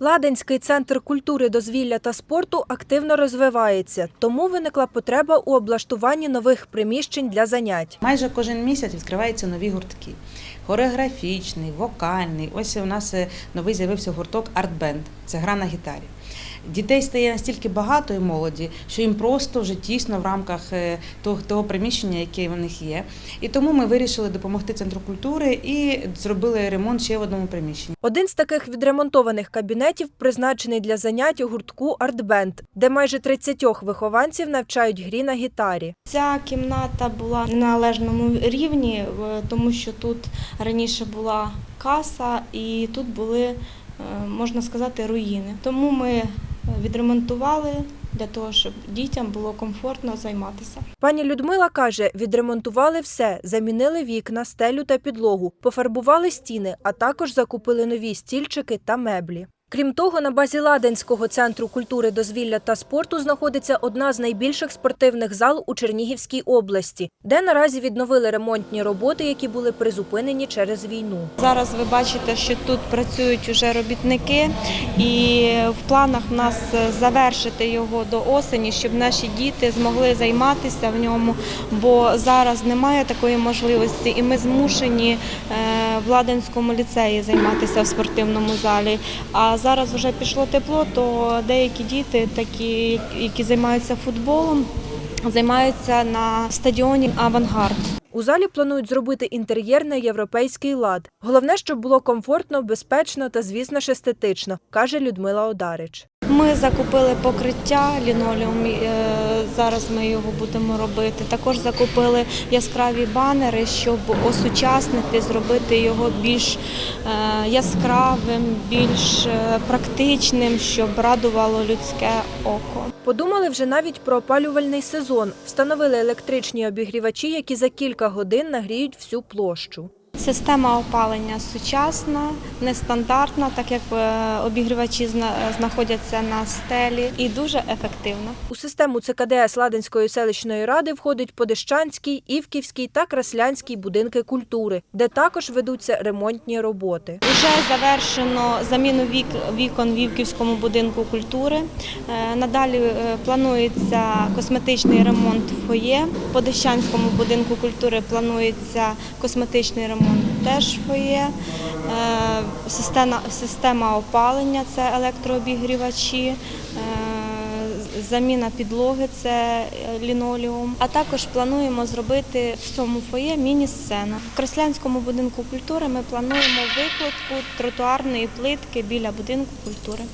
Ладенський центр культури, дозвілля та спорту активно розвивається, тому виникла потреба у облаштуванні нових приміщень для занять. Майже кожен місяць відкриваються нові гуртки. Хореографічний, вокальний. Ось у нас е, новий з'явився гурток Артбенд. Це гра на гітарі. Дітей стає настільки багато і молоді, що їм просто вже тісно в рамках е, того, того приміщення, яке в них є. І тому ми вирішили допомогти центру культури і зробили ремонт ще в одному приміщенні. Один з таких відремонтованих кабінетів призначений для занять у гуртку Артбенд, де майже 30 вихованців навчають грі на гітарі. Ця кімната була на належному рівні, е, тому що тут раніше була каса і тут були, е, можна сказати, руїни. Тому ми відремонтували для того, щоб дітям було комфортно займатися. Пані Людмила каже, відремонтували все, замінили вікна, стелю та підлогу, пофарбували стіни, а також закупили нові стільчики та меблі. Крім того, на базі Ладенського центру культури, дозвілля та спорту знаходиться одна з найбільших спортивних зал у Чернігівській області, де наразі відновили ремонтні роботи, які були призупинені через війну. Зараз ви бачите, що тут працюють уже робітники, і в планах в нас завершити його до осені, щоб наші діти змогли займатися в ньому, бо зараз немає такої можливості, і ми змушені е, в Ладенському ліцеї займатися в спортивному залі. А зараз вже пішло тепло, то деякі діти, такі, які займаються футболом, займаються на стадіоні Авангард. У залі планують зробити інтер'єр на європейський лад. Головне, щоб було комфортно, безпечно та, звісно ж, естетично, каже Людмила Одарич. Ми закупили покриття лінолеум, е, зараз ми його будемо робити. Також закупили яскраві банери, щоб осучаснити, зробити його більш е, яскравим, більш е, практичним, щоб радувало людське око. Подумали вже навіть про опалювальний сезон. Встановили електричні обігрівачі, які за кілька годин нагріють всю площу. Система опалення сучасна, нестандартна, так як е, обігрівачі зна- знаходяться на стелі, і дуже ефективна. У систему ЦКДС Ладенської селищної ради входить Подещанський, Івківський та Краслянський будинки культури, де також ведуться ремонтні роботи. Вже завершено заміну вік, вікон в Вівківському будинку культури. Е, Надалі е, планується косметичний ремонт фоє. По Дещанському будинку культури планується косметичний ремонт теж фоє. Е, Система, опалення це електрообігрівачі. е, Заміна підлоги це лінолеум. А також плануємо зробити в цьому фоє міні-сцену. В Краслянському будинку культури ми плануємо викладку тротуарної плитки біля будинку культури.